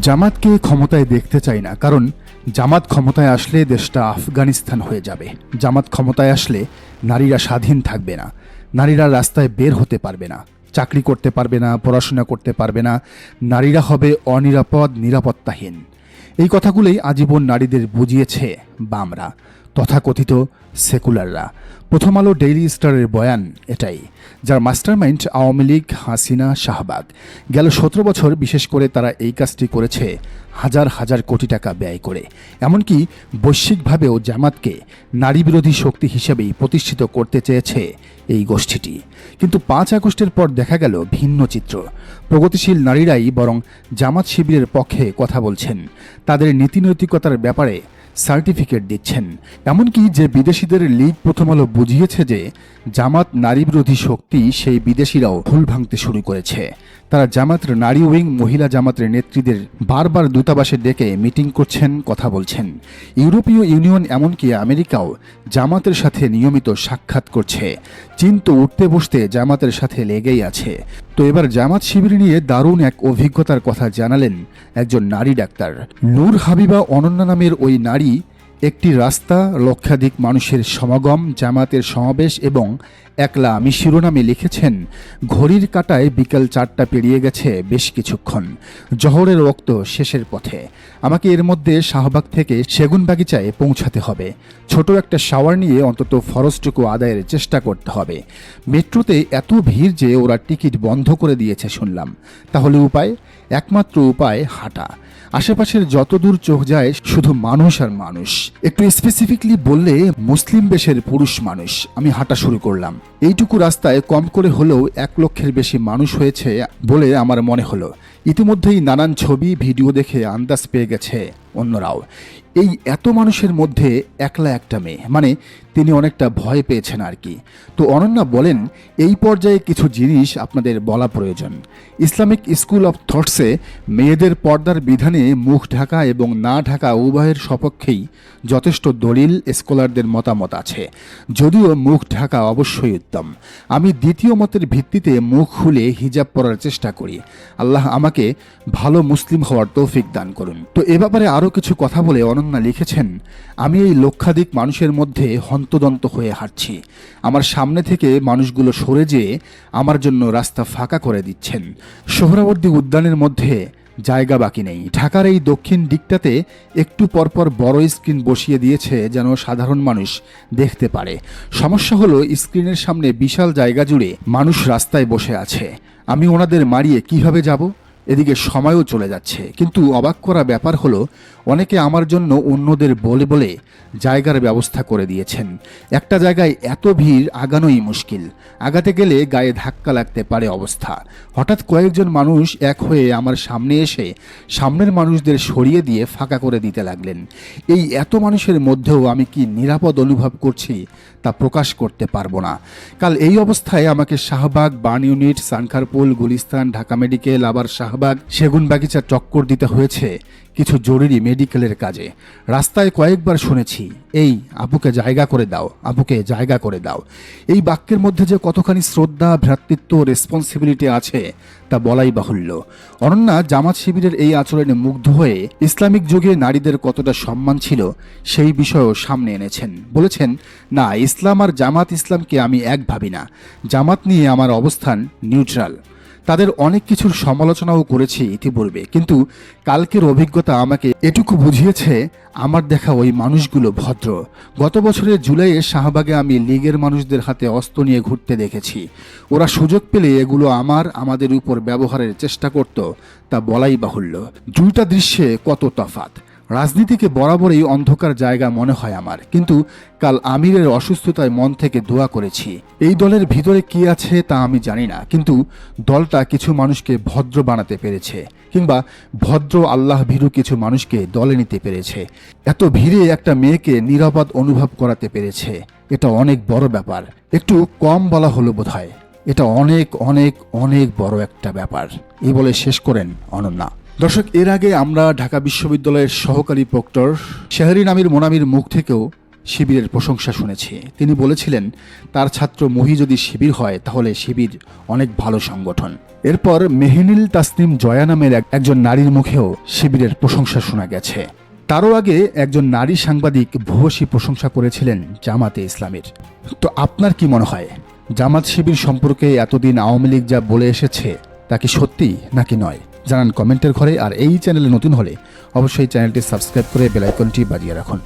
জামাতকে ক্ষমতায় দেখতে চাই না, কারণ জামাত ক্ষমতায় আসলে দেশটা আফগানিস্তান হয়ে যাবে। জামাত ক্ষমতায় আসলে নারীরা স্বাধীন থাকবে না। নারীরা রাস্তায় বের হতে পারবে না, চাকরি করতে পারবে না, পড়াশোনা করতে পারবে না। নারীরা হবে অনিরাপদ, নিরাপত্তাহীন। এই কথাগুলোই আজীবন নারীদের বুঝিয়েছে বামরা। তথাকথিত সেকুলাররা। প্রথম আলো ডেইলি স্টারের বয়ান এটাই, যার মাস্টারমাইন্ড আওয়ামী লীগ হাসিনা শাহবাগ। গেল সতেরো বছর, বিশেষ করে তারা এই কাজটি করেছে। হাজার হাজার কোটি টাকা ব্যয় করে। এমনকি বৈশ্বিকভাবেও জামাতকে নারী বিরোধী শক্তি হিসেবেই প্রতিষ্ঠিত করতে চেয়েছে এই গোষ্ঠীটি। কিন্তু পাঁচ আগস্টের পর দেখা গেল ভিন্ন চিত্র। প্রগতিশীল নারীরাই বরং জামাত শিবিরের পক্ষে কথা বলছেন। তাদের নীতিনৈতিকতার ব্যাপারে সার্টিফিকেট দিচ্ছেন। এমনকি যে বিদেশিদের লীগ প্রথম আলো বুঝিয়েছে যে জামাত নারী বিরোধী শক্তি সেই বিদেশিরাও ভুল ভাঙতে শুরু করেছে। তারা জামাতের নারী উইং মহিলা জামাতের নেত্রীদের বারবার দূতাবাসে ডেকে মিটিং করছেন, কথা বলছেন। ইউরোপীয় ইউনিয়ন এমনকি আমেরিকাও জামাতের সাথে নিয়মিত সাক্ষাৎ করছে। চীন তো উঠতে বসতে জামাতের সাথে লেগেই আছে। তো এবার জামাত শিবির নিয়ে দারুণ এক অভিজ্ঞতার কথা জানালেন একজন নারী ডাক্তার। নূর হাবিবা অনন্যা নামের ওই নারী একটি রাস্তা, লক্ষাধিক মানুষের সমাগম জামাতের সমাবেশ এবং একলা আমি শিরোনামে লিখেছেন, ঘড়ির কাটায় বিকাল চারটা পেরিয়ে গেছে বেশ কিছুক্ষণ। জহরের রক্ত শেষের পথে। আমাকে এর মধ্যে শাহবাগ থেকে সেগুন বাগিচায় পৌঁছাতে হবে। ছোট একটা শাওয়ার নিয়ে অন্তত ফরজটুকু আদায়ের চেষ্টা করতে হবে। মেট্রোতে এত ভিড় যে ওরা টিকিট বন্ধ করে দিয়েছে শুনলাম। তাহলে উপায়? একমাত্র উপায় হাঁটা। আশেপাশের যত দূর চোখ যায় শুধু মানুষ আর মানুষ। একটু স্পেসিফিকলি বললে মুসলিম বেশের পুরুষ মানুষ, আমি হাঁটা শুরু করলাম। এইটুকু রাস্তায় কম করে হলেও এক লক্ষের বেশি মানুষ হয়েছে বলে আমার মনে হলো। ইতিমধ্যেই নানান ছবি, ভিডিও দেখে আন্দাজ পেয়ে গেছে অন্যরাও। এই এত মানুষের মধ্যে একলা একটা মেয়ে মানে তিনি অনেকটা ভয় পেয়েছেন আর কি। তো অনন্যা বলেন, এই পর্যায়ে কিছু জিনিস আপনাদের বলা প্রয়োজন। ইসলামিক স্কুল অফ থটসে মেয়েদের পর্দার বিধানে মুখ ঢাকা এবং না ঢাকা উভয়ের সপক্ষেই যথেষ্ট দলিল, স্কলারদের মতামত আছে। যদিও মুখ ঢাকা অবশ্যই উত্তম। আমি দ্বিতীয় মতের ভিত্তিতে মুখ খুলে হিজাব পরার চেষ্টা করি। আল্লাহ আমাকে ভালো মুসলিম হওয়ার তৌফিক দান করুন। তো এ ব্যাপারে আরও কিছু কথা বলে অনন্যা লিখেছেন, আমি এই লক্ষাধিক মানুষের মধ্যে হন্তদন্ত হয়ে হাঁটছি। আমার সামনে থেকে মানুষগুলো সরে যেয়ে আমার জন্য রাস্তা ফাঁকা করে দিচ্ছেন। সোহরাবর্দী উদ্যানের মধ্যে জায়গা বাকি নেই। ঢাকার এই দক্ষিণ দিকটাতে একটু পরপর বড় স্ক্রিন বসিয়ে দিয়েছে যেন সাধারণ মানুষ দেখতে পারে। সমস্যা হলো, স্ক্রিনের সামনে বিশাল জায়গা জুড়ে মানুষ রাস্তায় বসে আছে। আমি ওনাদের মারিয়ে কীভাবে যাব? এদিকে সময়ও চলে যাচ্ছে। কিন্তু অবাক করা ব্যাপার হলো, অনেকে আমার জন্য অন্যদের বলে বলে জায়গার ব্যবস্থা করে দিয়েছেন। একটা জায়গায় এত ভিড় আগানোই মুশকিল। আগাতে গেলে গায়ে ধাক্কা লাগতে পারে অবস্থা। হঠাৎ কয়েকজন মানুষ এক হয়ে আমার সামনে এসে সামনের মানুষদের সরিয়ে দিয়ে ফাঁকা করে দিতে লাগলেন। এই এত মানুষের মধ্যেও আমি কি নিরাপদ অনুভব করছি তা প্রকাশ করতে পারব না। কাল এই অবস্থায় আমাকে Shahbag, burn unit, Sankharpul, Gulistan, Dhaka medical, আবার শাহবাগ সেগুন বাগিচা চক্কর দিতে হয়েছে কিছু জরুরি মেডিকেলের কাজে। রাস্তায় কয়েকবার শুনেছি, এই আপুকে জায়গা করে দাও আপুকে জায়গা করে দাও। এই বাক্যের মধ্যে যে কতখানি শ্রদ্ধা, ভ্রাতৃত্ব রেসপন্সিবিলিটি আছে, তা বলাই বাহুল্য। অনন্যা জামাত শিবিরের এই আচরণে মুগ্ধ হয়ে ইসলামিক যুগে নারীদের কতটা সম্মান ছিল, সেই বিষয়ও সামনে এনেছেন। বলেছেন, না, ইসলাম আর জামাত ইসলামকে আমি এক ভাবি না। জামাত নিয়ে আমার অবস্থান নিউট্রাল তাদের অনেক কিছুর সমালোচনাও করেছি ইতিপূর্বে, কিন্তু কালকের অভিজ্ঞতা আমাকে এটুকু বুঝিয়েছে আমার দেখা ওই মানুষগুলো ভদ্র। গত বছরের জুলাইয়ে শাহবাগে আমি লীগের মানুষদের হাতে অস্ত্র নিয়ে ঘুরতে দেখেছি। ওরা সুযোগ পেলে এগুলো আমার, আমাদের উপর ব্যবহারের চেষ্টা করত, তা বলাই বাহুল্য। দুইটা দৃশ্যে কত তফাত। রাজনীতিকে বরাবরই অন্ধকার জায়গা মনে হয় আমার। কিন্তু কাল আমিরের অসুস্থতায় মন থেকে দোয়া করেছি। এই দলের ভিতরে কি আছে তা আমি জানি না, কিন্তু দলটা কিছু মানুষকে ভদ্র বানাতে পেরেছে, কিংবা ভদ্র আল্লাহ ভীরু কিছু মানুষকে দলে নিতে পেরেছে। এত ভিড়ে একটা মেয়েকে নিরাপদ অনুভব করাতে পেরেছে, এটা অনেক বড় ব্যাপার। একটু কম বলা হলো বোধহয়। এটা অনেক অনেক অনেক বড় একটা ব্যাপার। এই বলে শেষ করেন অনন্যা। দর্শক, এর আগে আমরা ঢাকা বিশ্ববিদ্যালয়ের সহকারী প্রক্টর শেহরিন আমির মোনামির মুখ থেকেও শিবিরের প্রশংসা শুনেছি। তিনি বলেছিলেন, তার ছাত্র মহি যদি শিবির হয়, তাহলে শিবির অনেক ভালো সংগঠন। এরপর মেহিনিল তাসনিম জয়া নামের এক- একজন নারীর মুখেও শিবিরের প্রশংসা শোনা গেছে। তারও আগে একজন নারী সাংবাদিক ভূয়সী প্রশংসা করেছিলেন জামাতে ইসলামের। তো আপনার কি মনে হয়, জামাত শিবির সম্পর্কে এতদিন আওয়ামী লীগ যা বলে এসেছে, তা কি সত্যি নাকি নয়? জানান কমেন্টের ঘরে আর এই চ্যানেলে নতুন হলে অবশ্যই চ্যানেলটি সাবস্ক্রাইব করে বেলাইকনটি বাজিয়ে রাখুন।